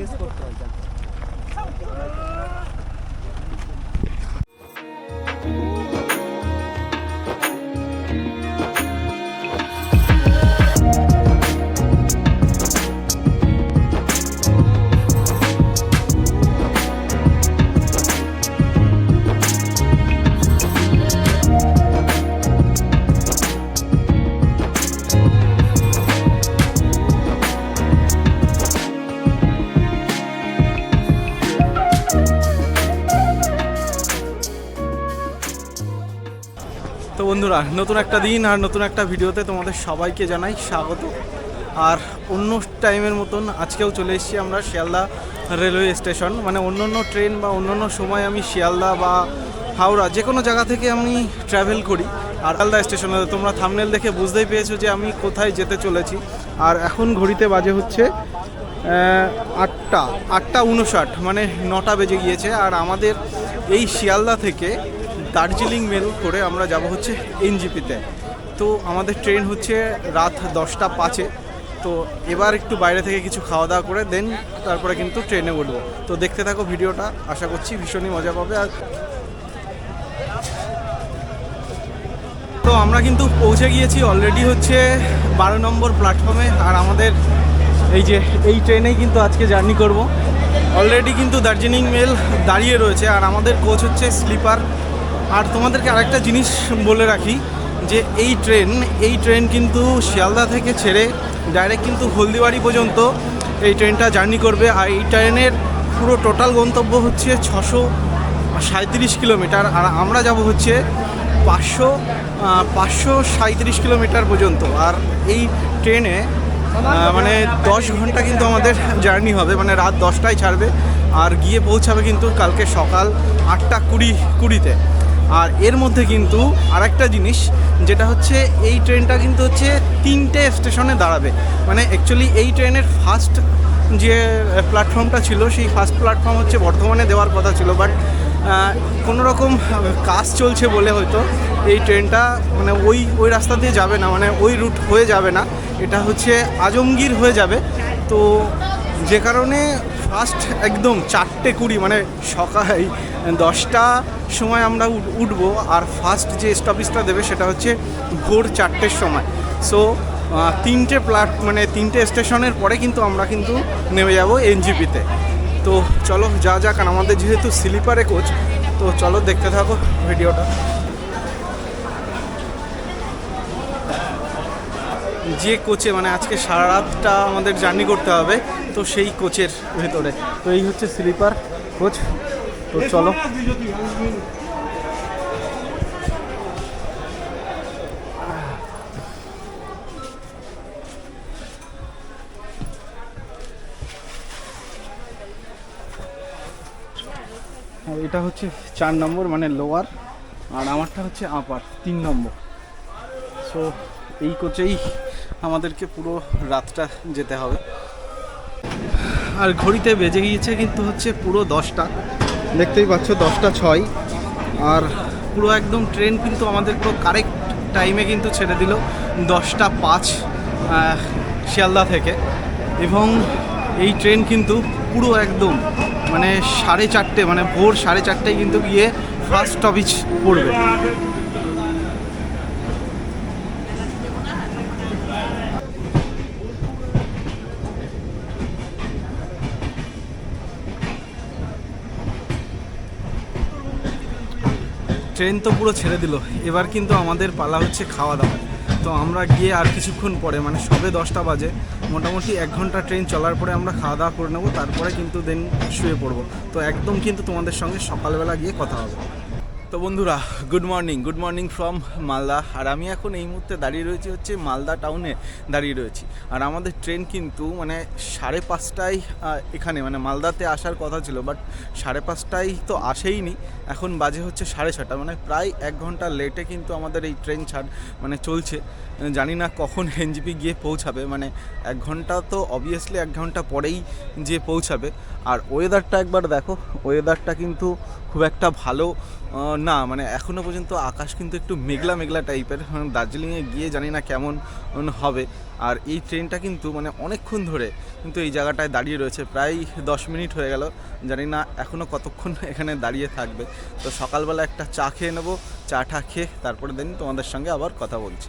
Face বন্ধুরা, নতুন একটা দিন আর নতুন একটা ভিডিওতে তোমাদের সবাইকে জানাই স্বাগত। আর অন্য টাইমের মতন আজকেও চলে এসেছি আমরা শিয়ালদা রেলওয়ে স্টেশন। মানে অন্য অন্য ট্রেন বা অন্য অন্য সময় আমি শিয়ালদা বা হাওড়া যে কোনো জায়গা থেকে আমি ট্রাভেল করি। আর শিয়ালদা স্টেশনে তোমরা থামনেল দেখে বুঝতেই পেয়েছ যে আমি কোথায় যেতে চলেছি। আর এখন ঘড়িতে বাজে হচ্ছে আটটা আটটা উনষাট মানে নটা বেজে গিয়েছে। আর আমাদের এই শিয়ালদা থেকে দার্জিলিং মেল করে আমরা যাব হচ্ছে এনজিপিতে। তো আমাদের ট্রেন হচ্ছে রাত দশটা পাঁচে। তো এবার একটু বাইরে থেকে কিছু খাওয়া দাওয়া করে দেন, তারপরে কিন্তু ট্রেনে উঠবো। তো দেখতে থাকো ভিডিওটা, আশা করছি ভীষণই মজা পাবে। আর তো আমরা কিন্তু পৌঁছে গিয়েছি অলরেডি হচ্ছে বারো নম্বর প্ল্যাটফর্মে আর আমাদের এই যে এই ট্রেনেই কিন্তু আজকে জার্নি করব। অলরেডি কিন্তু দার্জিলিং মেল দাঁড়িয়ে রয়েছে, আর আমাদের কোচ হচ্ছে স্লিপার আর তোমাদেরকে আরেকটা জিনিস বলে রাখি, যে এই ট্রেন এই ট্রেন কিন্তু শিয়ালদা থেকে ছেড়ে ডাইরেক্ট কিন্তু হলদিবাড়ি পর্যন্ত এই ট্রেনটা জার্নি করবে। আর এই ট্রেনের পুরো টোটাল গন্তব্য হচ্ছে ছশো সাঁত্রিশ কিলোমিটার, আর আমরা যাব হচ্ছে পাঁচশো পাঁচশো সাঁত্রিশ কিলোমিটার পর্যন্ত। আর এই ট্রেনে মানে দশ ঘণ্টা কিন্তু আমাদের জার্নি হবে মানে রাত দশটায় ছাড়বে। আর গিয়ে পৌঁছাবে কিন্তু কালকে সকাল আটটা কুড়ি কুড়িতে। আর এর মধ্যে কিন্তু আরেকটা জিনিস, যেটা হচ্ছে এই ট্রেনটা কিন্তু হচ্ছে তিনটে স্টেশনে দাঁড়াবে। মানে অ্যাকচুয়ালি এই ট্রেনের ফার্স্ট যে প্ল্যাটফর্মটা ছিল, সেই ফার্স্ট প্ল্যাটফর্ম হচ্ছে বর্ধমানে দেওয়ার কথা ছিল। বাট কোনো রকম কাজ চলছে বলে হয়তো এই ট্রেনটা মানে ওই ওই রাস্তা দিয়ে যাবে না মানে ওই রুট হয়ে যাবে না। এটা হচ্ছে আজমগীর হয়ে যাবে। তো যে কারণে ফার্স্ট একদম চারটে কুড়ি মানে সকাল দশটা সময় আমরা উঠ- উঠবো আর ফার্স্ট যে স্টপেজটা দেবে সেটা হচ্ছে ভোর চারটের সময়। সো তিনটে প্লাট মানে তিনটে স্টেশনের পরে কিন্তু আমরা কিন্তু নেমে যাব এনজিপিতে। তো চলো, যা যাক আমাদের যেহেতু স্লিপারে কোচ তো চলো দেখতে থাকো ভিডিওটা। যে কোচে মানে আজকে সারা রাতটা আমাদের জার্নি করতে হবে, তো সেই কোচের ভেতরে। তো এই হচ্ছে স্লিপার কোচ তো চলো। আর এটা হচ্ছে চার নম্বর মানে লোয়ার আর আমারটা হচ্ছে আপার তিন নম্বর। সো এই কোচেই আমাদেরকে পুরো রাতটা যেতে হবে। আর ঘড়িতে বেজে গিয়েছে কিন্তু হচ্ছে পুরো দশটা। দেখতেই পাচ্ছ, দশটা ছয়। আর পুরো একদম ট্রেন কিন্তু আমাদের পুরো কারেক্ট টাইমে কিন্তু ছেড়ে দিল, দশটা পাঁচ শিয়ালদা থেকে। এবং এই ট্রেন কিন্তু পুরো একদম মানে সাড়ে চারটে মানে ভোর সাড়ে চারটেয় কিন্তু গিয়ে ফার্স্ট স্টপিজ পড়বে। ট্রেন তো পুরো ছেড়ে দিল। এবার কিন্তু আমাদের পালা হচ্ছে খাওয়া দাওয়া। তো আমরা গিয়ে আর কিছুক্ষণ পরে মানে সবে দশটা বাজে, মোটামুটি এক ঘণ্টা ট্রেন চলার পরে আমরা খাওয়া দাওয়া করে নেব। তারপরে কিন্তু দেন শুয়ে পড়ব। তো একদম কিন্তু তোমাদের সঙ্গে সকালবেলা গিয়ে কথা হবে। তো বন্ধুরা good morning good morning from Malda. আর আমি এখন এই মুহূর্তে দাঁড়িয়ে রয়েছি হচ্ছে মালদা টাউনে দাঁড়িয়ে রয়েছি। আর আমাদের ট্রেন কিন্তু মানে সাড়ে পাঁচটায় এখানে মানে মালদাতে আসার কথা ছিল বাট সাড়ে পাঁচটায় তো আসেইনি। এখন বাজে হচ্ছে সাড়ে ছটা মানে প্রায় এক ঘণ্টা লেটে কিন্তু আমাদের এই ট্রেন ছাড় মানে চলছে। জানি না কখন এনজিপি গিয়ে পৌঁছাবে মানে এক ঘণ্টা তো অবভিয়াসলি এক ঘণ্টা পরেই যে পৌঁছাবে। আর ওয়েদারটা একবার দেখো ওয়েদারটা কিন্তু খুব একটা ভালো না মানে এখনও পর্যন্ত আকাশ কিন্তু একটু মেঘলা মেঘলা টাইপের। দার্জিলিংয়ে গিয়ে জানি না কেমন হবে। আর এই ট্রেনটা কিন্তু মানে অনেকক্ষণ ধরে কিন্তু এই জায়গাটায় দাঁড়িয়ে রয়েছে। প্রায় দশ মিনিট হয়ে গেল। জানি না এখনও কতক্ষণ এখানে দাঁড়িয়ে থাকবে। তো সকালবেলা একটা চা খেয়ে নেব চা টা খেয়ে তারপরে দিন তোমাদের সঙ্গে আবার কথা বলছি।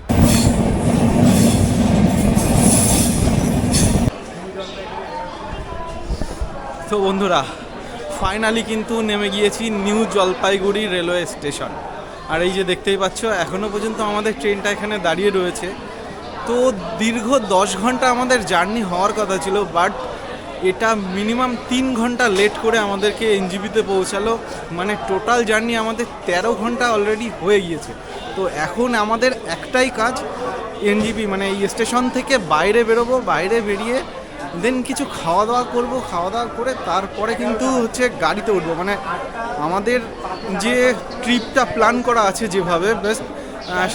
তো বন্ধুরা ফাইনালি কিন্তু নেমে গিয়েছি নিউ জলপাইগুড়ি রেলওয়ে স্টেশন। আর এই যে দেখতেই পাচ্ছ এখনও পর্যন্ত আমাদের ট্রেনটা এখানে দাঁড়িয়ে রয়েছে। তো দীর্ঘ দশ ঘণ্টা আমাদের জার্নি হওয়ার কথা ছিল, বাট এটা মিনিমাম তিন ঘণ্টা লেট করে আমাদেরকে এনজিবিতে পৌঁছালো। মানে টোটাল জার্নি আমাদের তেরো ঘণ্টা অলরেডি হয়ে গিয়েছে। তো এখন আমাদের একটাই কাজ, এনজিবি মানে এই স্টেশন থেকে বাইরে বেরোবো, বাইরে বেরিয়ে দেন কিছু খাওয়া দাওয়া করব খাওয়া দাওয়া করে তারপরে কিন্তু হচ্ছে গাড়িতে উঠবো। মানে আমাদের যে ট্রিপটা প্ল্যান করা আছে যেভাবে বেস্ট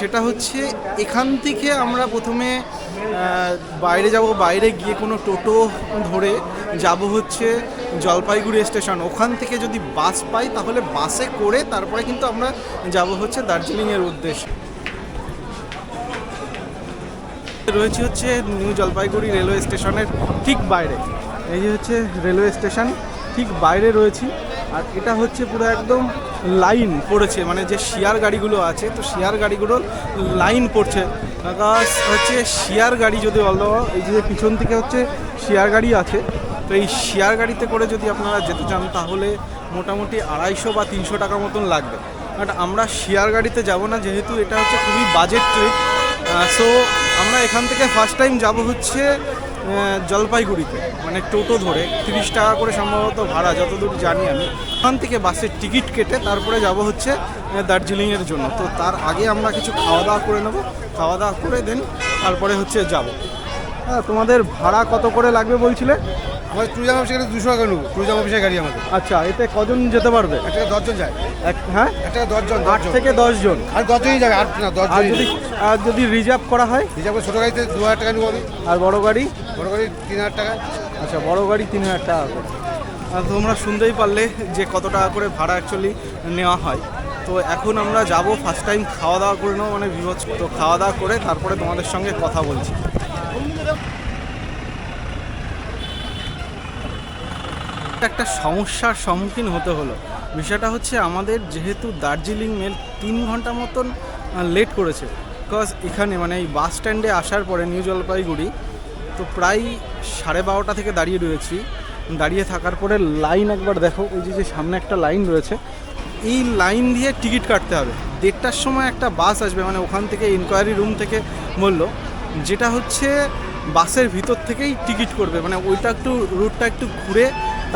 সেটা হচ্ছে এখান থেকে আমরা প্রথমে বাইরে যাব, বাইরে গিয়ে কোনো টোটো ধরে যাব হচ্ছে জলপাইগুড়ি স্টেশন। ওখান থেকে যদি বাস পাই, তাহলে বাসে করে তারপরে কিন্তু আমরা যাব হচ্ছে দার্জিলিংয়ের উদ্দেশ্যে। রয়েছে হচ্ছে নিউ জলপাইগুড়ি রেলওয়ে স্টেশনের ঠিক বাইরে। এই যে হচ্ছে রেলওয়ে স্টেশন, ঠিক বাইরে রয়েছি। আর এটা হচ্ছে পুরো একদম লাইন পড়েছে মানে যে শিয়ার গাড়িগুলো আছে, তো শিয়ার গাড়িগুলোর লাইন পড়ছে। Because হচ্ছে শিয়ার গাড়ি যদি বলো, এই যে পিছন থেকে হচ্ছে শিয়ার গাড়ি আছে, তো এই শিয়ার গাড়িতে করে যদি আপনারা যেতে চান, তাহলে মোটামুটি আড়াইশো বা তিনশো টাকা মতন লাগবে। বাট আমরা শিয়ার গাড়িতে যাব না, যেহেতু এটা হচ্ছে খুবই বাজেট ট্রিপ সো আমরা এখান থেকে ফার্স্ট টাইম যাব হচ্ছে জলপাইগুড়িতে। মানে টোটো ধরে। তিরিশ টাকা করে সম্ভবত ভাড়া, যতদূর জানি আমি। ওখান থেকে বাসের টিকিট কেটে তারপরে যাব হচ্ছে দার্জিলিংয়ের জন্য। তো তার আগে আমরা কিছু খাওয়া দাওয়া করে নেব। খাওয়া দাওয়া করে দেন তারপরে হচ্ছে যাব। হ্যাঁ তোমাদের ভাড়া কত করে লাগবে বলছিলে? আমাদের ট্যুরিজম অফিসে গেলে দুশো টাকা নেব। ট্যুরিজম অফিসের গাড়ি আমাদের। আচ্ছা এতে কজন যেতে পারবে? এক টাকা দশজন যায়। এক হ্যাঁ? এক টাকা দশজন আট থেকে দশ জন আর দশজনই যাবে? আট না আর যদি আর যদি রিজার্ভ করা হয়? হিসাবে ছোটো গাড়িতে দু হাজার টাকা নেব আমি। আর বড় গাড়ি? বড় গাড়ি তিন হাজার টাকা। আচ্ছা বড় গাড়ি তিন হাজার টাকা করে। তোমরা শুনতেই পারলে যে কত টাকা করে ভাড়া অ্যাকচুয়ালি নেওয়া হয়। তো এখন আমরা যাব ফার্স্ট টাইম খাওয়া দাওয়া করে নেব মানে বিভৎস তো খাওয়া দাওয়া করে তারপরে তোমাদের সঙ্গে কথা বলছি। একটা সমস্যার সম্মুখীন হতে হলো। বিষয়টা হচ্ছে আমাদের যেহেতু দার্জিলিং মেল তিন ঘণ্টা মতন লেট করেছে। বিকজ এখানে মানে এই বাস স্ট্যান্ডে আসার পরে নিউ জলপাইগুড়ি তো প্রায় সাড়ে বারোটা থেকে দাঁড়িয়ে রয়েছি। দাঁড়িয়ে থাকার পরে লাইন একবার দেখো ওই যে যে সামনে একটা লাইন রয়েছে, এই লাইন দিয়ে টিকিট কাটতে হবে। দেড়টার সময় একটা বাস আসবে মানে ওখান থেকে ইনকোয়ারি রুম থেকে বলল, যেটা হচ্ছে বাসের ভিতর থেকেই টিকিট করবে। মানে ওইটা একটু রুটটা একটু ঘুরে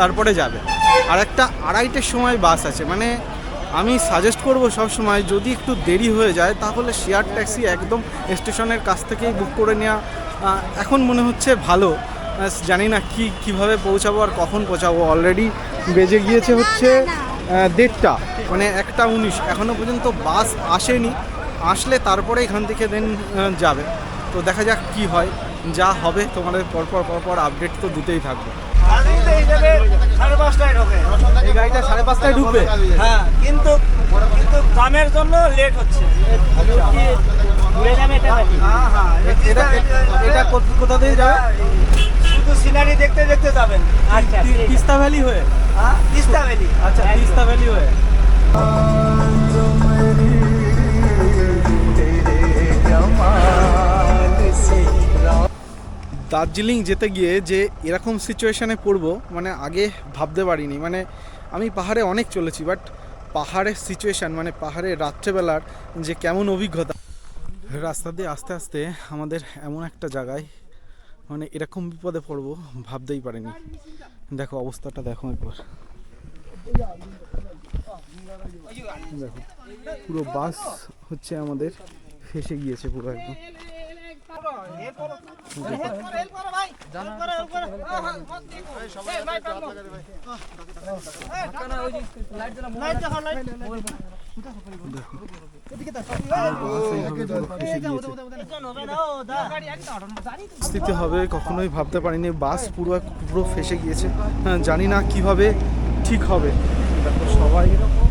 তারপরে যাবে। আর একটা আড়াইটের সময় বাস আছে। মানে আমি সাজেস্ট করব সব সময় যদি একটু দেরি হয়ে যায় তাহলে শেয়ার ট্যাক্সি একদম স্টেশনের কাছ থেকেই বুক করে নেওয়া এখন মনে হচ্ছে ভালো। জানি না কি কীভাবে পৌঁছাবো আর কখন পৌঁছাবো। অলরেডি বেজে গিয়েছে হচ্ছে দেড়টা মানে একটা উনিশ। এখনও পর্যন্ত বাস আসেনি। আসলে তারপরে এখান থেকে দেন যাবে। তো দেখা যাক কি হয় যা হবে তোমাদের পরপর পরপর আপডেট তো দিতেই থাকবে। সাড়ে পাঁচটায় ঢোকে। এই গাড়িটা সাড়ে পাঁচটায় ঢুকবে? হ্যাঁ কিন্তু কিন্তু কামের জন্য লেট হচ্ছে। এটা নাকি হ্যাঁ হ্যাঁ এটা কোথা দিয়ে যাবে? শুধু সিনারি দেখতে দেখতে যাবেন। আচ্ছা তিস্তা ভ্যালি হয়ে? হ্যাঁ তিস্তা ভ্যালি আচ্ছা তিস্তা ভ্যালি হয়ে। দার্জিলিং যেতে গিয়ে যে এরকম সিচুয়েশানে পড়ব মানে আগে ভাবতে পারিনি। মানে আমি পাহাড়ে অনেক চলেছি বাট পাহাড়ের সিচুয়েশান মানে পাহাড়ে রাত্রেবেলার যে কেমন অভিজ্ঞতা। রাস্তা দিয়ে আস্তে আস্তে আমাদের এমন একটা জায়গায় মানে এরকম বিপদে পড়ব ভাবতেই পারিনি। দেখো অবস্থাটা দেখো একবার। দেখো, পুরো বাস হচ্ছে আমাদের ফেসে গিয়েছে পুরো একদম। স্থিতি হবে কখনোই ভাবতে পারিনি। বাস পুরো পুরো ফেসে গিয়েছে। হ্যাঁ, জানি না কীভাবে ঠিক হবে। সবাই দেখো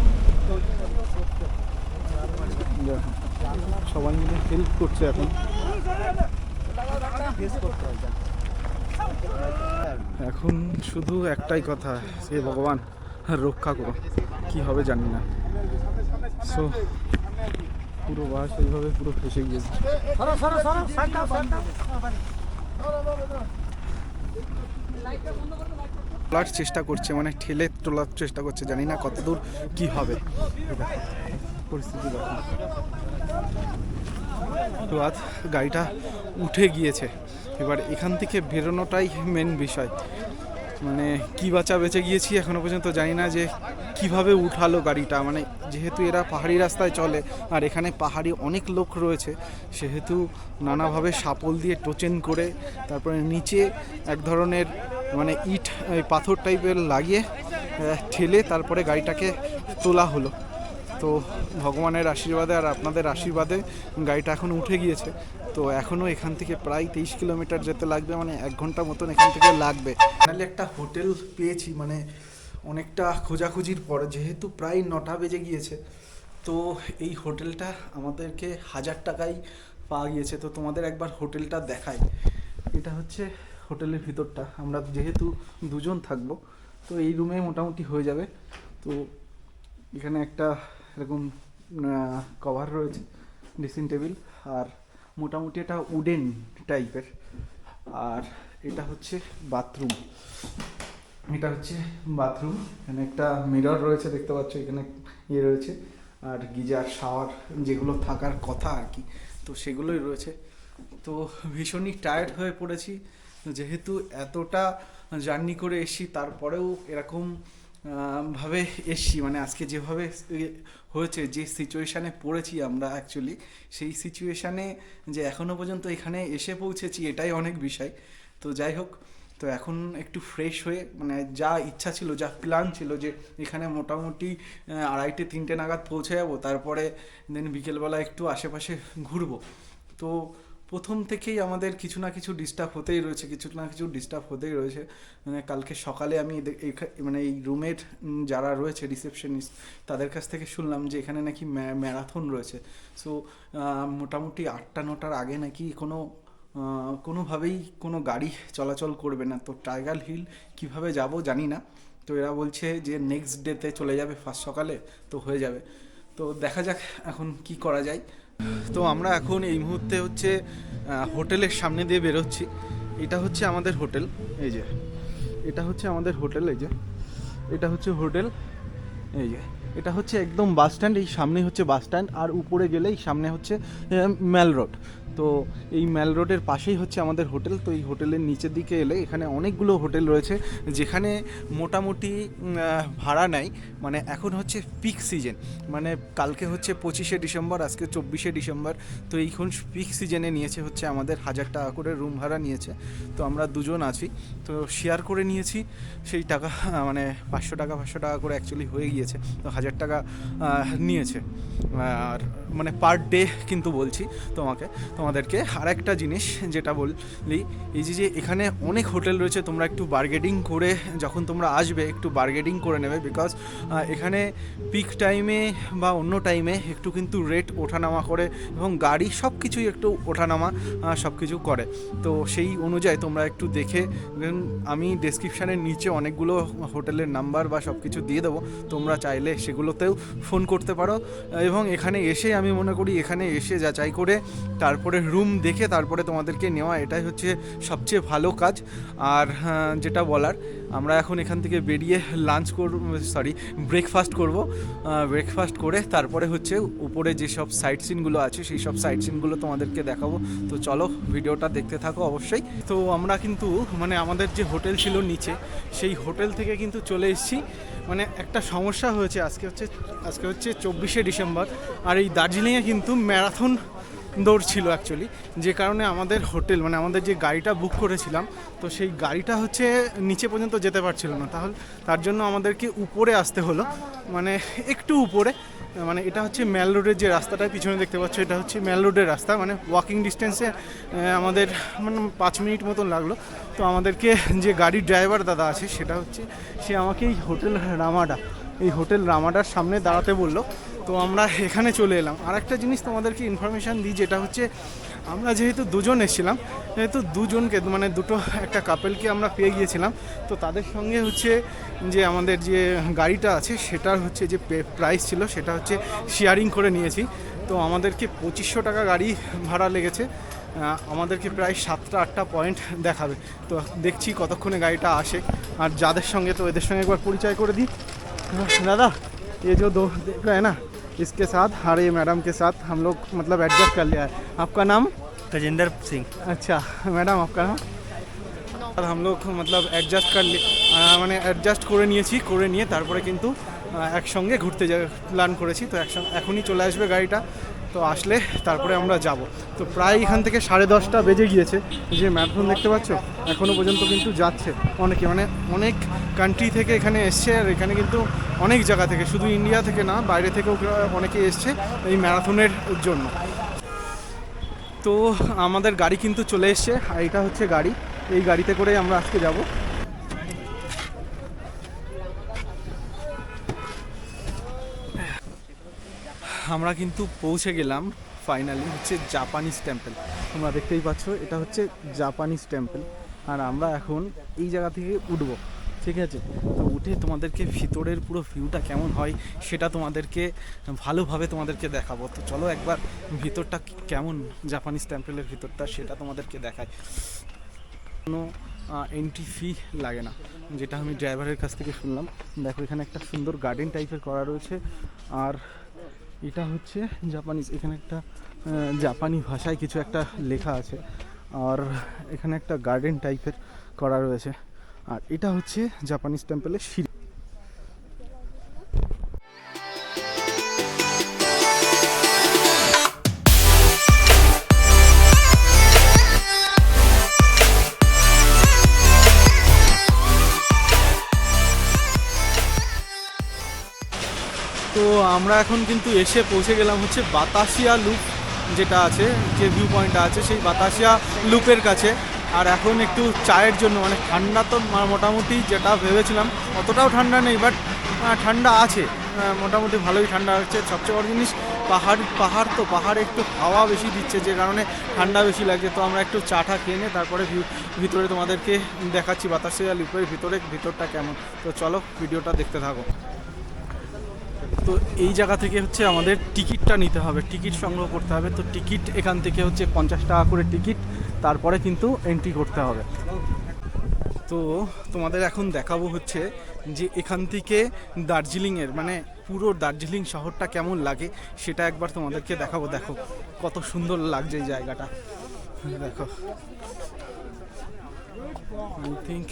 সবাই মিলে হেল্প করছে এখন। এখন শুধু একটাই কথা সে ভগবান, রক্ষা করো। কি হবে জানি না। সো পুরো বাস এইভাবে পুরো ফেসে গিয়েছে। তোলার চেষ্টা করছে মানে ঠেলে তোলার চেষ্টা করছে, জানি না কতদূর কি হবে। পরিস্থিতি দেখো। তো আজ গাড়িটা উঠে গিয়েছে। এবার এখান থেকে বেরোনোটাই মেন বিষয়। মানে কি বাঁচা বেঁচে গিয়েছি এখনও পর্যন্ত জানি না যে কীভাবে উঠালো গাড়িটা। মানে যেহেতু এরা পাহাড়ি রাস্তায় চলে, আর এখানে পাহাড়ি অনেক লোক রয়েছে, সেহেতু নানাভাবে সাপল দিয়ে টোচেন করে, তারপরে নিচে এক ধরনের মানে ইট পাথর টাইপের লাগিয়ে ঠেলে তারপরে গাড়িটাকে তোলা হলো। তো ভগবানের আশীর্বাদে আর আপনাদের আশীর্বাদে গাড়িটা এখন উঠে গিয়েছে। তো এখনও এখান থেকে প্রায় তেইশ কিলোমিটার যেতে লাগবে মানে এক ঘণ্টা মতন এখান থেকে লাগবে। ফাইনালি একটা হোটেল পেয়েছি মানে অনেকটা খোঁজাখুঁজির পর, যেহেতু প্রায় নটা বেজে গিয়েছে, তো এই হোটেলটা আমাদেরকে হাজার টাকায় পাওয়া গিয়েছে। তো তোমাদের একবার হোটেলটা দেখাই। এটা হচ্ছে হোটেলের ভিতরটা। আমরা যেহেতু দুজন থাকব, তো এই রুমে মোটামুটি হয়ে যাবে। তো এখানে একটা এরকম কভার রয়েছে ড্রেসিং টেবিল আর মোটামুটি এটা উডেন টাইপের আর এটা হচ্ছে বাথরুম এটা হচ্ছে বাথরুম এখানে একটা মিরর রয়েছে, দেখতে পাচ্ছ, এখানে ইয়ে রয়েছে। আর গিজার শাওয়ার যেগুলো থাকার কথা আর কি। তো সেগুলোই রয়েছে। তো ভীষণই টায়ার্ড হয়ে পড়েছি। যেহেতু এতটা জার্নি করে এসছি, তারপরেও এরকম ভাবে এসছি। মানে আজকে যেভাবে হয়েছে, যে সিচুয়েশানে পড়েছি আমরা অ্যাকচুয়ালি সেই সিচুয়েশানে যে এখনও পর্যন্ত এখানে এসে পৌঁছেছি, এটাই অনেক বিষয়। তো যাই হোক, তো এখন একটু ফ্রেশ হয়ে মানে যা ইচ্ছা ছিল, যা প্ল্যান ছিল যে এখানে মোটামুটি আড়াইটে, তিনটে নাগাদ পৌঁছে যাব, তারপরে দেন বিকেলবেলা একটু আশেপাশে ঘুরবো। তো প্রথম থেকেই আমাদের কিছু না কিছু ডিস্টার্ব হতেই রয়েছে, কিছু না কিছু ডিস্টার্ব হতেই রয়েছে। মানে কালকে সকালে আমি মানে এই রুমের যারা রয়েছে রিসেপশনিস্ট তাদের কাছ থেকে শুনলাম যে এখানে নাকি ম্যারাথন রয়েছে। সো মোটামুটি আটটা, নটার আগে নাকি কোনো কোনোভাবেই কোনো গাড়ি চলাচল করবে না। তো টাইগার হিল কীভাবে যাব জানি না। তো এরা বলছে যে নেক্সট ডেতে চলে যাবে ফার্স্ট সকালে, তো হয়ে যাবে। তো দেখা যাক এখন কি করা যায়। তো আমরা এখন এই মুহূর্তে হচ্ছে হোটেলের সামনে দিয়ে বেরোচ্ছি। এটা হচ্ছে আমাদের হোটেল, এই যে। এটা হচ্ছে আমাদের হোটেল, এই যে। এটা হচ্ছে হোটেল, এই যে। এটা হচ্ছে একদম বাস স্ট্যান্ড, এই সামনে হচ্ছে বাস স্ট্যান্ড, আর উপরে গেলেই সামনে হচ্ছে ম্যাল রোড। তো এই ম্যাল রোডের পাশেই হচ্ছে আমাদের হোটেল। তো এই হোটেলের নিচের দিকে এলে এখানে অনেকগুলো হোটেল রয়েছে, যেখানে মোটামুটি ভাড়া নেয়। মানে এখন হচ্ছে পিক সিজন মানে কালকে হচ্ছে পঁচিশে ডিসেম্বর, আজকে চব্বিশে ডিসেম্বর। তো এইখন পিক সিজনে নিয়েছে হচ্ছে আমাদের হাজার টাকা করে রুম ভাড়া নিয়েছে। তো আমরা দুজন আছি। তো শেয়ার করে নিয়েছি। সেই টাকা মানে পাঁচশো টাকা পাঁচশো টাকা করে অ্যাকচুয়ালি হয়ে গিয়েছে। তো হাজার টাকা নিয়েছে। আর মানে পার ডে কিন্তু বলছি তোমাকে। তোমাদেরকে আর একটা জিনিস যেটা বললি এই যে যে এখানে অনেক হোটেল রয়েছে, তোমরা একটু বার্গেটিং করে যখন তোমরা আসবে, একটু বার্গেটিং করে নেবে বিকজ এখানে পিক টাইমে বা অন্য টাইমে একটু কিন্তু রেট ওঠানামা করে এবং গাড়ি সব কিছুই একটু ওঠানামা সব কিছু করে। তো সেই অনুযায়ী তোমরা একটু দেখে আমি ডেসক্রিপশানের নিচে অনেকগুলো হোটেলের নাম্বার বা সব কিছু দিয়ে দেবো, তোমরা চাইলে সেগুলোতেও ফোন করতে পারো। এবং এখানে এসে আমি মনে করি, এখানে এসে যাচাই করে তারপরে রুম দেখে তারপরে তোমাদেরকে নেওয়া এটাই হচ্ছে সবচেয়ে ভালো কাজ। আর হ্যাঁ, যেটা বলার আমরা এখন এখান থেকে বেরিয়ে লাঞ্চ করব সরি ব্রেকফাস্ট করব। ব্রেকফাস্ট করে তারপরে হচ্ছে উপরে যেসব সাইট সিনগুলো আছে সেই সব সাইট সিনগুলো তোমাদেরকে দেখাবো। তো চলো ভিডিওটা দেখতে থাকো অবশ্যই। তো আমরা কিন্তু মানে আমাদের যে হোটেল ছিল নিচে সেই হোটেল থেকে কিন্তু চলে এসেছি। মানে একটা সমস্যা হয়েছে আজকে হচ্ছে আজকে হচ্ছে চব্বিশে ডিসেম্বর। আর এই দার্জিলিংয়ে কিন্তু ম্যারাথন দৌড় ছিল অ্যাকচুয়ালি যে কারণে আমাদের হোটেল মানে আমাদের যে গাড়িটা বুক করেছিলাম, তো সেই গাড়িটা হচ্ছে নিচে পর্যন্ত যেতে পারছিল না। তাহলে তার জন্য আমাদেরকে উপরে আসতে হলো মানে একটু উপরে মানে এটা হচ্ছে ম্যাল রোডের যে রাস্তাটা, পিছনে দেখতে পাচ্ছ, এটা হচ্ছে ম্যাল রোডের রাস্তা মানে ওয়াকিং ডিস্টেন্সে আমাদের মানে পাঁচ মিনিট মতন লাগল। তো আমাদেরকে যে গাড়ির ড্রাইভার দাদা আছে, সেটা হচ্ছে, সে আমাকে এই হোটেল রামাডা, এই হোটেল রামাডার সামনে দাঁড়াতে বলল। তো আমরা এখানে চলে এলাম। আর একটা জিনিস তোমাদেরকে ইনফরমেশান দিই, যেটা হচ্ছে আমরা যেহেতু দুজন এসেছিলাম, যেহেতু দুজনকে মানে দুটো একটা কাপেলকে আমরা পেয়ে গিয়েছিলাম, তো তাদের সঙ্গে হচ্ছে যে আমাদের যে গাড়িটা আছে, সেটার হচ্ছে যে প্রাইস ছিল, সেটা হচ্ছে শেয়ারিং করে নিয়েছি। তো আমাদেরকে পঁচিশশো টাকা গাড়ি ভাড়া লেগেছে। আমাদেরকে প্রায় সাতটা, আটটা পয়েন্ট দেখাবে। তো দেখছি কতক্ষণে গাড়িটা আসে। আর যাদের সঙ্গে, তো এদের সঙ্গে একবার পরিচয় করে দিই। দাদা এ যে দো দেখ হ্যাঁ না? इसके साथ और ये मैडम के साथ हम लोग मतलब एडजस्ट कर लिया है आपका नाम तजिंदर सिंह अच्छा मैडम आपका नाम আর हम लोग मतलब অ্যাডজাস্ট করলে মানে অ্যাডজাস্ট করে নিয়েছি করে নিয়ে তারপরে কিন্তু আহ, একসঙ্গে ঘুরতে যা প্ল্যান করেছি তো একসঙ্গে এখনই চলে আসবে গাড়িটা তো আসলে তারপরে আমরা যাব। তো প্রায় এখান থেকে সাড়ে দশটা বেজে গিয়েছে। যে ম্যারাথন দেখতে পাচ্ছ এখনও পর্যন্ত কিন্তু যাচ্ছে। অনেকে মানে অনেক কান্ট্রি থেকে এখানে এসছে আর এখানে কিন্তু অনেক জায়গা থেকে, শুধু ইন্ডিয়া থেকে না, বাইরে থেকেও অনেকে এসছে এই ম্যারাথনের জন্য। তো আমাদের গাড়ি কিন্তু চলে এসছে এটা হচ্ছে গাড়ি। এই গাড়িতে করে আমরা আজকে যাব। আমরা কিন্তু পৌঁছে গেলাম ফাইনালি হচ্ছে জাপানিজ টেম্পল তোমরা দেখতেই পাচ্ছ, এটা হচ্ছে জাপানিজ টেম্পল আর আমরা এখন এই জায়গা থেকে উঠবো, ঠিক আছে? তো উঠে তোমাদেরকে ভিতরের পুরো ভিউটা কেমন হয় সেটা তোমাদেরকে, ভালোভাবে তোমাদেরকে দেখাবো। তো চলো একবার ভিতরটা কেমন জাপানিজ টেম্পলের ভিতরটা সেটা তোমাদেরকে দেখায় কোনো এন্ট্রি ফি লাগে না, যেটা আমি ড্রাইভারের কাছ থেকে শুনলাম। দেখো এখানে একটা সুন্দর গার্ডেন টাইপের করা রয়েছে। আর এটা হচ্ছে জাপানিজ, এখানে একটা জাপানি ভাষায় কিছু একটা লেখা আছে। আর এখানে একটা গার্ডেন টাইপের করা রয়েছে। আর এটা হচ্ছে জাপানিজ টেম্পলের সিঁড়ি এখন কিন্তু এসে পৌঁছে গেলাম হচ্ছে বাতাসিয়া লুপ যেটা আছে, যে ভিউ পয়েন্টটা আছে, সেই বাতাসিয়া লুপের কাছে। আর এখন একটু চায়ের জন্য মানে ঠান্ডা তো মোটামুটি যেটা ভেবেছিলাম, অতটাও ঠান্ডা নেই বাট ঠান্ডা আছে। মোটামুটি ভালোই ঠান্ডা হচ্ছে। সবচেয়ে বড় জিনিস, পাহাড় পাহাড় তো, পাহাড়ে একটু হাওয়া বেশি দিচ্ছে, যে কারণে ঠান্ডা বেশি লাগছে। তো আমরা একটু চা চাটা খেয়ে নিয়ে তারপরে ভিতরে তোমাদেরকে দেখাচ্ছি বাতাসিয়া লুপের ভিতরে, ভিতরটা কেমন। তো চলো ভিডিওটা দেখতে থাকো। তো এই জায়গা থেকে হচ্ছে আমাদের টিকিটটা নিতে হবে, টিকিট সংগ্রহ করতে হবে। তো টিকিট এখান থেকে হচ্ছে পঞ্চাশ টাকা করে টিকিট, তারপরে কিন্তু এন্ট্রি করতে হবে। তো তোমাদের এখন দেখাবো হচ্ছে যে এখান থেকে দার্জিলিংয়ের মানে পুরো দার্জিলিং শহরটা কেমন লাগে, সেটা একবার তোমাদেরকে দেখাবো। দেখো কত সুন্দর লাগছে এই জায়গাটা। দেখো। আই থিঙ্ক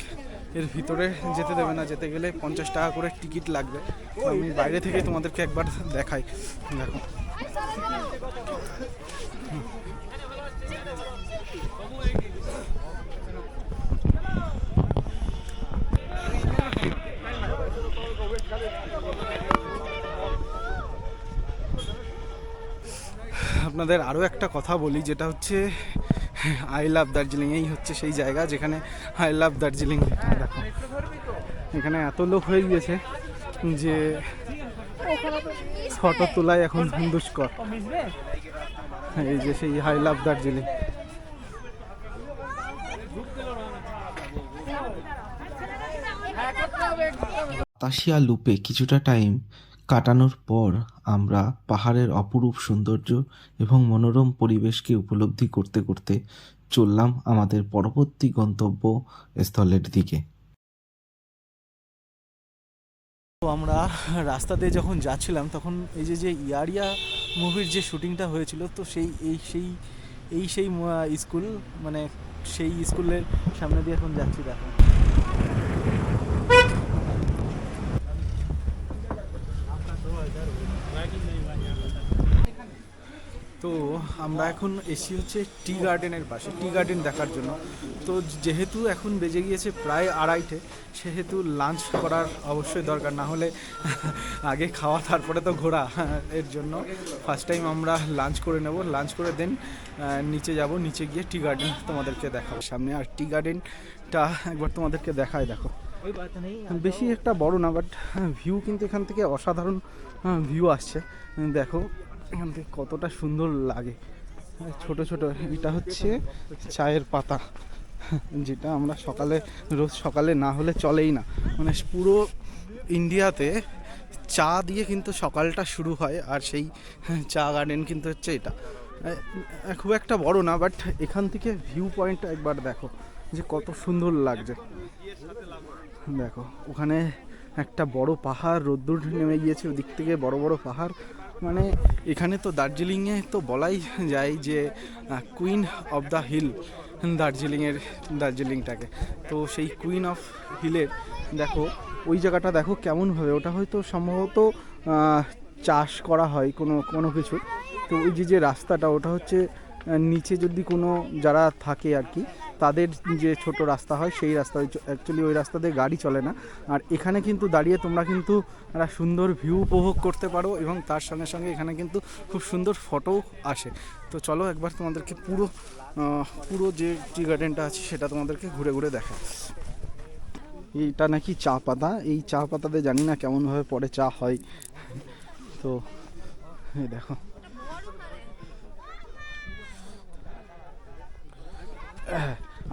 এর ভিতরে যেতে দেবে না, যেতে গেলে পঞ্চাশ টাকা করে টিকিট লাগবে। আমি বাইরে থেকে তোমাদেরকে একবার দেখাই। দেখো। আপনাদের আরও একটা কথা বলি, যেটা হচ্ছে আই লাভ দার্জিলিং, এই হচ্ছে সেই জায়গা যেখানে আই লাভ দার্জিলিং। দেখো, এখানে এত লোক হয়ে গিয়েছে যে ফটো তোলাই এখন দুষ্কর এই যে সেই আই লাভ দার্জিলিং। তাশিয়া লুপে কিছুটা টাইম কাটানোর পর আমরা পাহাড়ের অপরূপ সৌন্দর্য এবং মনোরম পরিবেশকে উপলব্ধি করতে করতে চললাম আমাদের পরবর্তী গন্তব্য স্থলের দিকে। তো আমরা রাস্তা দিয়ে যখন যাচ্ছিলাম, তখন এই যে যে ইয়ারিয়া মুভির যে শুটিংটা হয়েছিল, তো সেই, এই সেই এই সেই স্কুল মানে সেই স্কুলের সামনে দিয়ে এখন যাচ্ছি দেখো। তো আমরা এখন এসি হচ্ছে টি গার্ডেনের পাশে, টি গার্ডেন দেখার জন্য। তো যেহেতু এখন বেজে গিয়েছে প্রায় আড়াইটে, সেহেতু লাঞ্চ করার অবশ্যই দরকার, না হলে আগে খাওয়া, তারপরে তো ঘোরা এর জন্য। ফার্স্ট টাইম আমরা লাঞ্চ করে নেব, লাঞ্চ করে দেন নিচে যাব, নিচে গিয়ে টি গার্ডেন তোমাদেরকে দেখাবো। সামনে আর টি গার্ডেনটা একবার তোমাদেরকে দেখায়, দেখো। বেশি একটা বড় না বাট ভিউ কিন্তু এখান থেকে অসাধারণ ভিউ আসছে। দেখো এখান থেকে কতটা সুন্দর লাগে। ছোট ছোট, এটা হচ্ছে চায়ের পাতা, যেটা আমরা সকালে, রোজ সকালে না হলে চলেই না। মানে পুরো ইন্ডিয়াতে চা দিয়ে কিন্তু সকালটা শুরু হয়, আর সেই চা গার্ডেন কিন্তু হচ্ছে এটা। খুব একটা বড় না বাট এখান থেকে ভিউ পয়েন্টটা একবার দেখো, যে কত সুন্দর লাগছে। দেখো, ওখানে একটা বড় পাহাড়, রোদ্দুর নেমে গিয়েছে, ওদিক থেকে বড় বড় পাহাড়। মানে এখানে তো দার্জিলিংয়ে তো বলাই যায় যে কুইন অফ দ্য হিল দার্জিলিংয়ের দার্জিলিংটাকে। তো সেই কুইন অফ হিলের দেখো, ওই জায়গাটা দেখো কেমনভাবে, ওটা হয়তো সম্ভবত চাষ করা হয় কোনো কোনো কিছু। তো ওই যে যে রাস্তাটা, ওটা হচ্ছে নিচে যদি কোনো যারা থাকে আর কি তাদের যে ছোট রাস্তা হয়, সেই রাস্তা অ্যাকচুয়ালি ওই রাস্তা দিয়ে গাড়ি চলে না। আর এখানে কিন্তু দাঁড়িয়ে তোমরা কিন্তু একটা সুন্দর ভিউ উপভোগ করতে পারো এবং তার সঙ্গে সঙ্গে এখানে কিন্তু খুব সুন্দর ফটোও আসে। তো চলো একবার তোমাদেরকে পুরো পুরো যে টি গার্ডেনটা আছে, সেটা তোমাদেরকে ঘুরে ঘুরে দেখা এইটা নাকি চা পাতা? এই চা পাতাতে জানি না কেমনভাবে পরে চা হয়। তো, এই দেখো।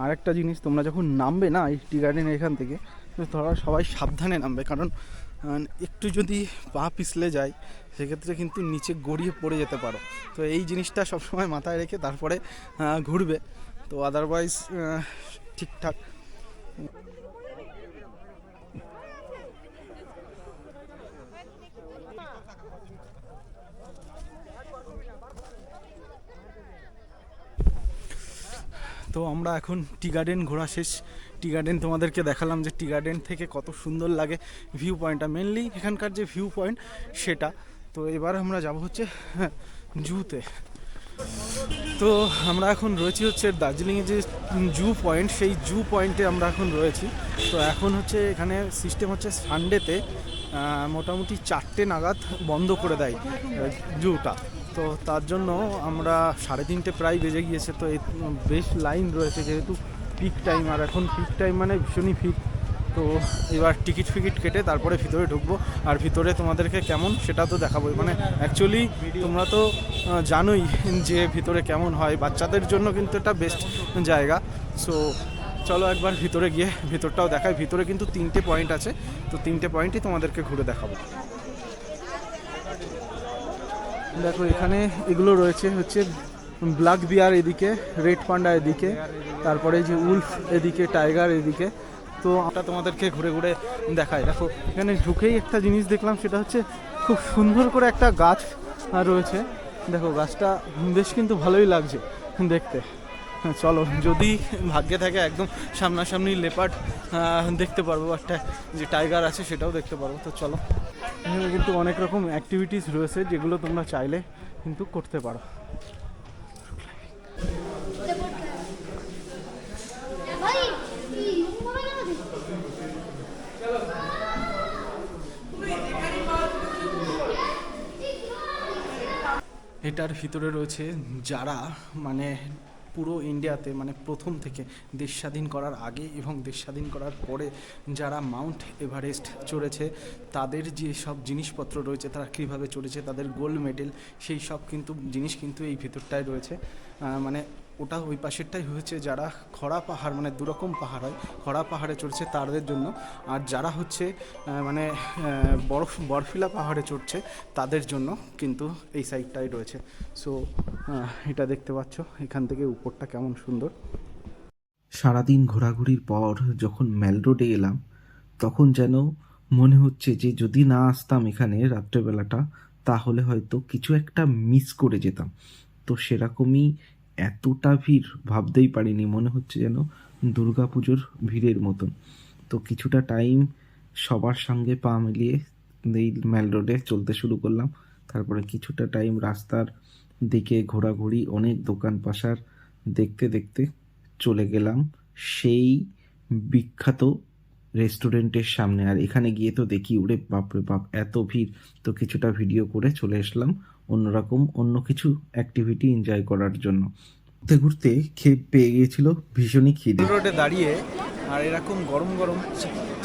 আরেকটা জিনিস, তোমরা যখন নামবে না এই টি গার্ডেন এখান থেকে, তোমরা সবাই সাবধানে নামবে। কারণ একটু যদি পা পিছলে যায়, সেক্ষেত্রে কিন্তু নিচে গড়িয়ে পড়ে যেতে পারো। তো এই জিনিসটা সবসময় মাথায় রেখে তারপরে ঘুরবে। তো আদারওয়াইজ ঠিকঠাক। তো আমরা এখন টি গার্ডেন ঘোরা শেষ। টি গার্ডেন তোমাদেরকে দেখালাম যে টি গার্ডেন থেকে কত সুন্দর লাগে ভিউ পয়েন্টটা। মেনলি এখানকার যে ভিউ পয়েন্ট সেটা। তো এবার আমরা যাব হচ্ছে হ্যাঁ, জুতে। তো আমরা এখন রয়েছি হচ্ছে দার্জিলিংয়ে যে জু পয়েন্ট সেই জু পয়েন্টে আমরা এখন রয়েছি। তো এখন হচ্ছে এখানে সিস্টেম হচ্ছে সানডেতে মোটামুটি চারটে নাগাদ বন্ধ করে দেয় জুটা। তো তার জন্য আমরা সাড়ে তিনটে প্রায় বেজে গিয়েছে, তো বেশ লাইন রয়েছে যেহেতু পিক টাইম আর এখন পিক টাইম মানে ভীষণই ফিক তো এবার টিকিট ফিকিট কেটে তারপরে ভিতরে ঢুকবো, আর ভিতরে তোমাদেরকে কেমন সেটা তো দেখাবোই। মানে অ্যাকচুয়ালি তোমরা তো জানোই যে ভিতরে কেমন হয়, বাচ্চাদের জন্য কিন্তু এটা বেস্ট জায়গা। সো চলো একবার ভিতরে গিয়ে ভিতরটাও দেখায় ভিতরে কিন্তু তিনটে পয়েন্ট আছে, তো তিনটে পয়েন্টই তোমাদেরকে ঘুরে দেখাবো। দেখো, এখানে এগুলো রয়েছে হচ্ছে ব্ল্যাক বিয়ার এদিকে, রেড পান্ডা এদিকে, তারপরে যে উলফ এদিকে, টাইগার এদিকে। তো আমরা তোমাদেরকে ঘুরে ঘুরে দেখাই। দেখো, এখানে ঢুকেই একটা জিনিস দেখলাম, সেটা হচ্ছে খুব সুন্দর করে একটা গাছ রয়েছে। দেখো, গাছটা বেশ কিন্তু ভালোই লাগছে দেখতে। চলো, যদি ভাগ্যে থাকে একদম সামনাসামনি লেপার্ড দেখতে পারব, একটা যে টাইগার আছে সেটাও দেখতে পারব। তো চলো। এখানে কিন্তু অনেক রকম অ্যাক্টিভিটিস রয়েছে যেগুলো তোমরা চাইলে কিন্তু করতে পারো। এটার ভিতরে রয়েছে যারা মানে পুরো ইন্ডিয়াতে মানে প্রথম থেকে দেশ স্বাধীন করার আগে এবং দেশ স্বাধীন করার পরে যারা মাউন্ট এভারেস্ট চড়েছে, তাদের যে সব জিনিসপত্র রয়েছে, তারা কীভাবে চড়েছে, তাদের গোল্ড মেডেল, সেই সব কিন্তু জিনিস কিন্তু এই ভেতরটায় রয়েছে। মানে ওটা ওই পাশেরটাই হয়েছে যারা খরা পাহাড় মানে দুরকম পাহাড় হয়, খরা পাহাড়ে চড়ছে তাদের জন্য। আর যারা হচ্ছে মানে বরফ, বরফিলা পাহাড়ে চড়ছে তাদের জন্য কিন্তু এই সাইডটাই রয়েছে। সো এটা দেখতে পাচ্ছ, এখান থেকে উপরটা কেমন সুন্দর। সারাদিন ঘোরাঘুরির পর যখন ম্যাল রোডে এলাম, তখন যেন মনে হচ্ছে যে যদি না আসতাম এখানে রাত্রেবেলাটা, তাহলে হয়তো কিছু একটা মিস করে যেতাম। তো সেরকমই এতটা ভিড় ভাবতেই পারিনি, মনে হচ্ছে যেন দুর্গা পুজোর ভিড়ের মতন। তো কিছুটা টাইম সবার সঙ্গে পা মিলিয়ে এই ম্যাল রোডে চলতে শুরু করলাম। তারপরে কিছুটা টাইম রাস্তার দিকে ঘোরাঘুরি, অনেক দোকান পাশার দেখতে দেখতে চলে গেলাম সেই বিখ্যাত রেস্টুরেন্টের সামনে। আর এখানে গিয়ে তো দেখি, ওরে বাপরে বাপ, এত ভিড়। তো কিছুটা ভিডিও করে চলে আসলাম। অন্যরকম অন্য কিছু অ্যাক্টিভিটি এনজয় করার জন্য। ঘুরতে ঘুরতে খেয়ে পেয়ে গিয়েছিল ভীষণই খিদে। রোডে দাঁড়িয়ে আর এরকম গরম গরম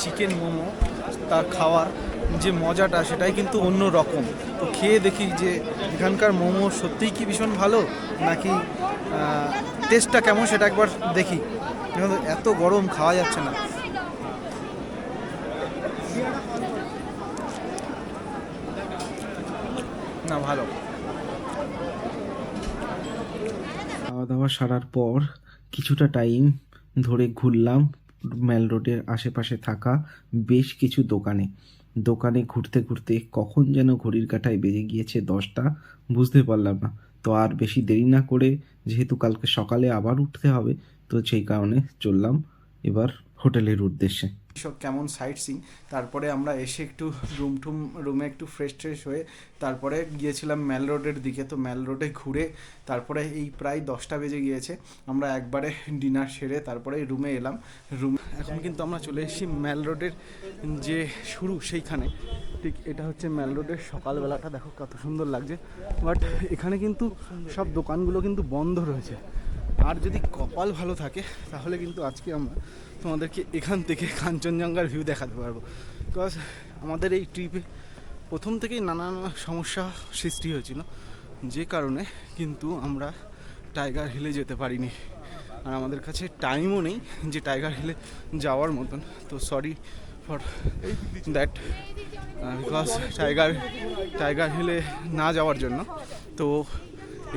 চিকেন মোমো, তার খাওয়ার যে মজাটা, সেটাই কিন্তু অন্য রকম তো খেয়ে দেখি যে এখানকার মোমো সত্যিই কি ভীষণ ভালো, নাকি টেস্টটা কেমন সেটা একবার দেখি। এত গরম, খাওয়া যাচ্ছে না ভালো খাওয়া সারার পর কিছুটা টাইম ধরে ঘুরলাম মেল রোডের আশেপাশে থাকা বেশ কিছু দোকানে। দোকানে ঘুরতে ঘুরতে কখন যেন ঘড়ির কাঁটায় বেজে গিয়েছে দশটা বুঝতে পারলাম না। তো আর বেশি দেরি না করে যেহেতু কালকে সকালে আবার উঠতে হবে, তো সেই কারণে চললাম এবার হোটেলের উদ্দেশ্যে। সব কেমন সাইট সিং তারপরে আমরা এসে একটু রুম টুম রুমে একটু ফ্রেশ ট্রেশ হয়ে তারপরে গিয়েছিলাম ম্যাল রোডের দিকে। তো ম্যাল রোডে ঘুরে তারপরে এই প্রায় দশটা বেজে গিয়েছে। আমরা একবারে ডিনার সেরে তারপরে রুমে এলাম। রুম এখন কিন্তু আমরা চলে এসেছি ম্যাল রোডের যে শুরু সেইখানে। ঠিক এটা হচ্ছে ম্যাল রোডের সকালবেলাটা। দেখো কত সুন্দর লাগছে। বাট এখানে কিন্তু সব দোকানগুলো কিন্তু বন্ধ রয়েছে। আর যদি কপাল ভালো থাকে, তাহলে কিন্তু আজকে আমরা তোমাদেরকে এখান থেকে কাঞ্চনজঙ্ঘার ভিউ দেখাতে পারব। বিকজ আমাদের এই ট্রিপে প্রথম থেকেই নানান সমস্যা সৃষ্টি হয়েছিল, যে কারণে কিন্তু আমরা টাইগার হিলে যেতে পারিনি। আর আমাদের কাছে টাইমও নেই যে টাইগার হিলে যাওয়ার মতন। তো sorry for that because tiger tiger হিলে না যাওয়ার জন্য। তো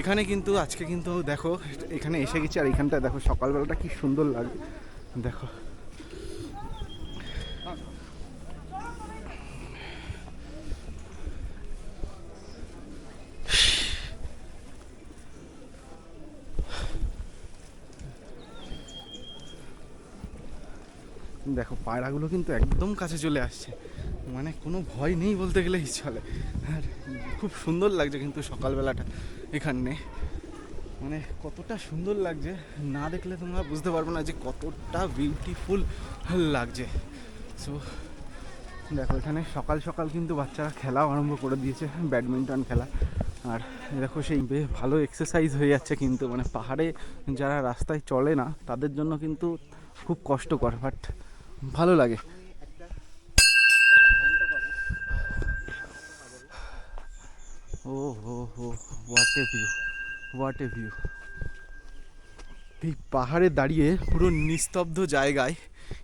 এখানে কিন্তু, আজকে কিন্তু দেখো, এখানে এসে গেছি আর এখানটা দেখো সকালবেলাটা কি সুন্দর লাগে দেখো। দেখো, পায়রাগুলো কিন্তু একদম কাছে চলে আসছে। মানে কোনো ভয় নেই বলতে গেলেই চলে। আর খুব সুন্দর লাগছে কিন্তু সকালবেলাটা এখানে। মানে কতটা সুন্দর লাগছে। না দেখলে তোমরা বুঝতে পারবে না যে কতটা বিউটিফুল লাগছে। সো দেখো এখানে সকাল সকাল কিন্তু বাচ্চারা খেলা আরম্ভ করে দিয়েছে, ব্যাডমিন্টন খেলা। আর দেখো সেই বেশ ভালো এক্সারসাইজ হয়ে যাচ্ছে কিন্তু মানে পাহাড়ে যারা রাস্তায় চলে না, তাদের জন্য কিন্তু খুব কষ্টকর বাট ভালো লাগে। ও হো হো what view what a view এই পাহাড়ে দাঁড়িয়ে পুরো নিস্তব্ধ জায়গায়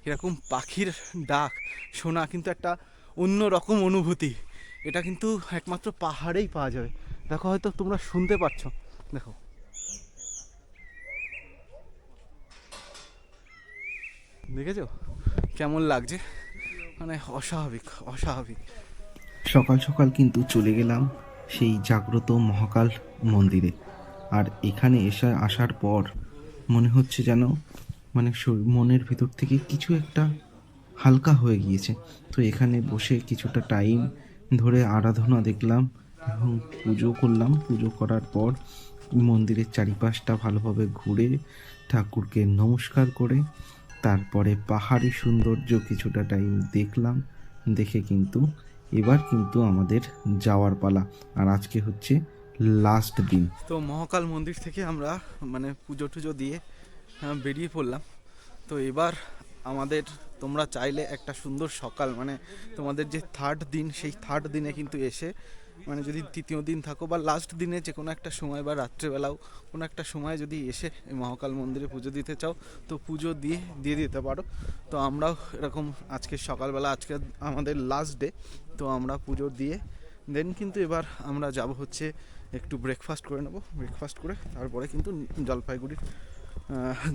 এরকম পাখির ডাক শোনা কিন্তু একটা অন্য রকম অনুভূতি। এটা কিন্তু একমাত্র পাহাড়েই পাওয়া যাবে। দেখো হয়তো তোমরা শুনতে পাচ্ছ। দেখো। দেখেছ? কেমন লাগছে? মানে অস্বাভাবিক অস্বাভাবিক। সকাল সকাল কিন্তু চলে গেলাম সেই জাগ্রত মহাকাল মন্দিরে। আর এখানে এসে আসার পর মনে হচ্ছে যেন মানে মনের ভিতর থেকে কিছু একটা হালকা হয়ে গিয়েছে। তো এখানে বসে কিছুটা টাইম ধরে আরাধনা দেখলাম এবং পুজো করলাম। পুজো করার পর মন্দিরের চারিপাশটা ভালোভাবে ঘুরে ঠাকুরকে নমস্কার করে তারপরে পাহাড়ি সৌন্দর্য কিছুটা টাইম দেখলাম। দেখে কিন্তু এবার কিন্তু আমাদের যাওয়ার পালা। আর আজকে হচ্ছে লাস্ট দিন। তো মহাকাল মন্দির থেকে আমরা মানে পুজো টুজো দিয়ে বেরিয়ে পড়লাম। তো এবার আমাদের, তোমরা চাইলে একটা সুন্দর সকাল মানে তোমাদের যে থার্ড দিন, সেই থার্ড দিনে কিন্তু এসে মানে যদি তৃতীয় দিন থাকো বা লাস্ট দিনে যে কোনো একটা সময় বা রাত্রেবেলাও কোনো একটা সময় যদি এসে এই মহাকাল মন্দিরে পুজো দিতে চাও, তো পুজো দিয়ে দিয়ে দিতে পারো। তো আমরাও এরকম আজকে সকালবেলা, আজকে আমাদের লাস্ট ডে তো আমরা পুজো দিয়ে দেন কিন্তু এবার আমরা যাব হচ্ছে একটু ব্রেকফাস্ট করে নেব ব্রেকফাস্ট করে তারপরে কিন্তু জলপাইগুড়ির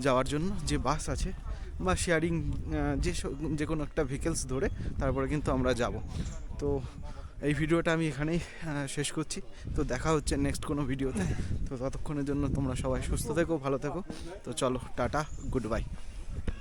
যাওয়ার জন্য যে বাস আছে বা শেয়ারিং যে যে কোনো একটা ভেহিকেলস ধরে তারপরে কিন্তু আমরা যাব। তো এই ভিডিওটা আমি এখানেই শেষ করছি। তো দেখা হচ্ছে নেক্সট কোনো ভিডিওতে। তো ততক্ষণের জন্য তোমরা সবাই সুস্থ থেকো, ভালো থেকো। তো চলো, টাটা গুড বাই